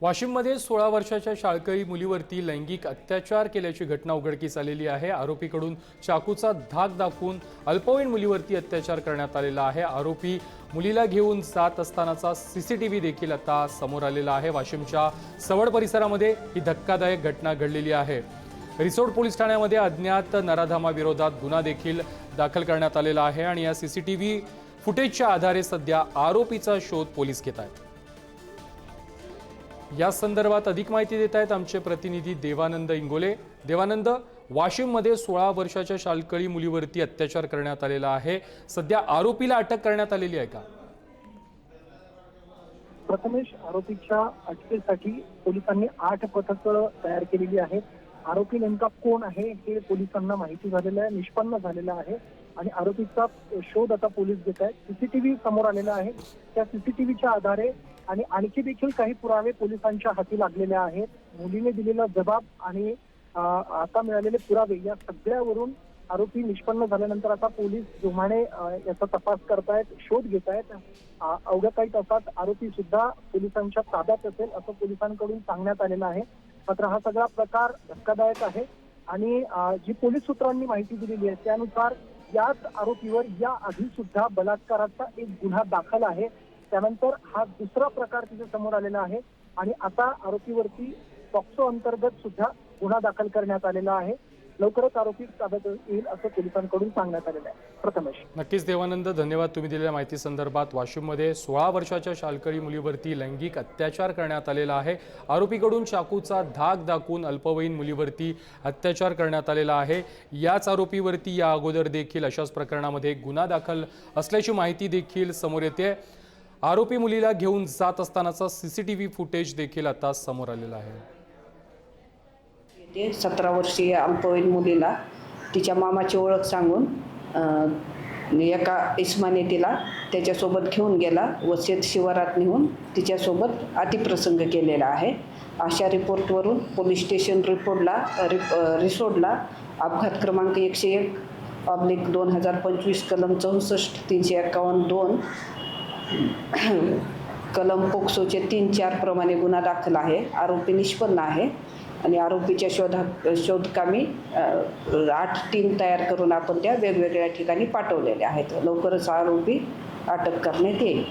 वाशिममध्ये सोळा वर्षाच्या शाळकरी मुलीवरती लैंगिक अत्याचार केल्याची घटना उघडकीस आलेली आहे. आरोपीकडून चाकूचा धाक दाखवून अल्पवयीन मुलीवरती अत्याचार करण्यात आलेला आहे. आरोपी मुलीला घेऊन जात असतानाचा सी सी टी व्ही देखील आता समोर आलेला आहे. वाशिमच्या सवड परिसरामध्ये ही धक्कादायक घटना घडलेली आहे. रिसोड पोलीस ठाण्यामध्ये अज्ञात नराधामाविरोधात गुन्हा देखील दाखल करण्यात आलेला आहे आणि या सी सी टी व्ही फुटेजच्या आधारे सध्या आरोपीचा शोध पोलीस घेत आहेत. या संदर्भात अधिक माहिती देत आहेत आमचे प्रतिनिधी देवानंद इंगोले. देवानंद वाशिममध्ये सोळा वर्षाच्या शालकळी मुलीवरती अत्याचार करण्यात आलेला आहे. सध्या आरोपीला अटक करण्यात आलेली आहे का? प्रथमेश आरोपीच्या अटकेसाठी पोलिसांनी आठ पथक तयार केलेली आहेत. आरोपी नेमका कोण आहे हे पोलिसांना माहिती झालेलं आहे निष्पन्न झालेलं आहे. आणि आरोपीचा शोध आता पोलीस घेत आहेत. सीसीटीव्ही समोर आलेला आहे. त्या सीसीटीव्हीच्या आधारे आणि आणखी देखील काही पुरावे पोलिसांच्या हाती लागलेले आहेत. मुलीने दिलेला जबाब आणि आता मिळालेले पुरावे या सगळ्यावरून आरोपी निष्पन्न झाल्यानंतर आता पोलीस जोमाने याचा तपास करतायत शोध घेत आहेत अवघ्या काही तासात आरोपी सुद्धा पोलिसांच्या ताब्यात असेल असं पोलिसांकडून सांगण्यात आलेलं आहे. मात्र हा सगळा प्रकार धक्कादायक आहे आणि जी पोलीस सूत्रांनी माहिती दिलेली आहे त्यानुसार याच आरोपीवर या आधी सुद्धा बलात्काराचा एक गुन्हा दाखल आहे. त्यानंतर हा दुसरा प्रकार तिथे समोर आलेला आहे आणि आता आरोपीवरती पॉक्सो अंतर्गत सुद्धा गुन्हा दाखल करण्यात आलेला आहे. लवकरच आरोपी ताब्यात येईल असं पोलिसांकडून सांगण्यात आलेलं आहे. प्रथमेश. नक्कीच देवानंद धन्यवाद तुम्ही दिलेल्या माहिती संदर्भात वाशिममध्ये सोळा वर्षाच्या शालकरी मुलीवरती लैंगिक अत्याचार करण्यात आलेला आहे. आरोपीकडून चाकूचा धाक दाखवून अल्पवयीन मुलीवरती अत्याचार करण्यात आलेला आहे. याच आरोपीवरती या अगोदर देखील अशाच प्रकरणामध्ये गुन्हा दाखल असल्याची माहिती देखील समोर येते. आरोपी मुलीला घेऊन जात असतानाचा सीसीटीव्ही फुटेज देखील आता समोर आलेला आहे. ते सतरा वर्षीय अल्पवयीन मुलीला तिच्या मामाची ओळख सांगून एका इस्माने तिला त्याच्यासोबत घेऊन गेला व शेत शिवारात नेऊन तिच्यासोबत अतिप्रसंग केलेला आहे. अशा रिपोर्टवरून पोलीस स्टेशन रिपोर्टला रिप रिसोडला अपघात क्रमांक एकशे एक ऑब्लिक दोन हजार पंचवीस कलम चौसष्ट तीनशे एकावन्न दोन कलम पोक्सोचे तीन चार प्रमाणे गुन्हा दाखल आहे. आरोपी निष्पन्न आहे. आणि आरोपीच्या शोधा शोधकामी आठ टीम तयार करून आपण त्या वेगवेगळ्या ठिकाणी पाठवलेल्या आहेत. लवकरच आरोपी अटक करण्यात येईल.